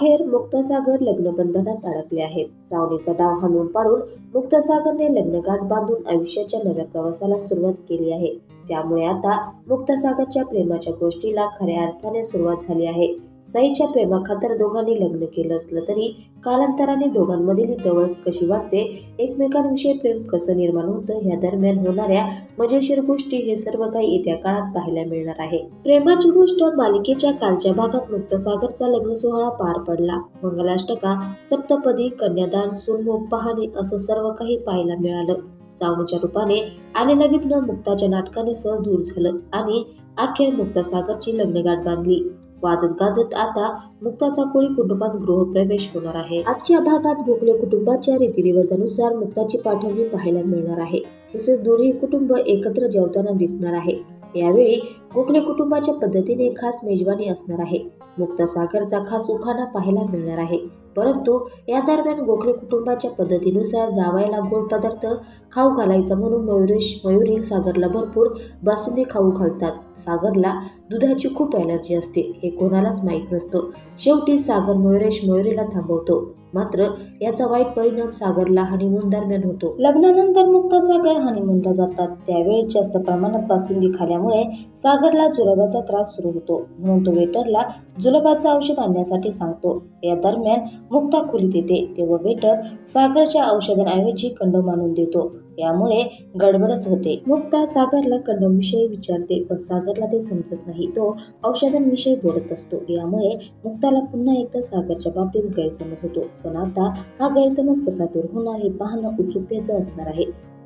अखेर मुक्तासागर लग्नबंधनात अडकले आहेत. चावणीचा डाव हाणून पाडून मुक्तसागरने लग्नगाठ बांधून आयुष्याच्या नव्या प्रवासाला सुरुवात केली आहे. त्यामुळे आता मुक्तसागरच्या प्रेमाच्या गोष्टीला खऱ्या अर्थाने सुरुवात झाली आहे. साईच्या प्रेमाखातर दोघांनी लग्न केलं असलं तरी कालांतराने दोघांमधील जवळ कशी वाढते एकमेकांविषयी प्रेम कसं निर्माण होतं या दरम्यान होणाऱ्या मजेशीर गोष्टी हे सर्व काही येत्या काळात पाहायला मिळणार आहे. प्रेमाची गोष्ट मालिकेच्या कालच्या भागात मुक्तसागरचा लग्न सोहळा पार पडला. मंगलाष्टका सप्तपदी कन्यादान सुनमुख पाहणे असं सर्व काही पाहायला मिळालं. सावणीच्या रूपाने आलेलं विघ्न मुक्ताच्या नाटकाने सहज दूर झालं आणि अखेर मुक्तासागरची लग्नगाठ बांधली. वाजत गाजत आता मुक्ताचा कोळी कुटुंबात गृहप्रवेश होणार आहे. आजच्या भागात गोखले कुटुंबाच्या रीतिरिवाजानुसार मुक्ताची पाठवणी पाहायला मिळणार आहे. तसेच दोन्ही कुटुंब एकत्र जेवताना दिसणार आहे. यावेळी गोखले कुटुंबाच्या पद्धतीने खास मेजवानी असणार आहे. मुक्ता सागरचा खास उखाणा पाहायला मिळणार आहे. परंतु या दरम्यान गोखले कुटुंबाच्या पद्धतीनुसार जावायला गोड पदार्थ खाऊ घालायचा म्हणून मयुरेश मयुरी सागरला भरपूर बासुंदी खाऊ घालतात. सागरला दुधाची खूप ॲलर्जी असते हे कोणालाच माहीत नसतं. शेवटी सागर मयुरेश मयुरीला थांबवतो. मात्र याचा वाईट परिणाम सागरला हनीमून दरम्यान होतो. लग्नानंतर मुक्त सागर हनीमूनला जातात. त्यावेळी जास्त प्रमाणात बासुंदी खाल्यामुळे सागरला जुलाबाचा त्रास सुरू होतो. म्हणून तो वेटरला जुलाबाचं औषध आणण्यासाठी सांगतो. या दरम्यान मुक्ता खोलीत येते. तेव्हा वेटर सागरच्या औषधांऐवजी कंडोम आणून देतो. यामुळे गडबडच होते. मुक्ता सागरला कंडोमविषयी विचारते पण सागरला ते समजत नाही. तो औषधांविषयी बोलत असतो. यामुळे मुक्ताला पुन्हा एकदा सागरच्या बाबतीत गैरसमज होतो. पण आता हा गैरसमज कसा दूर होणार हे पाहणं उत्सुकतेचं असणार आहे.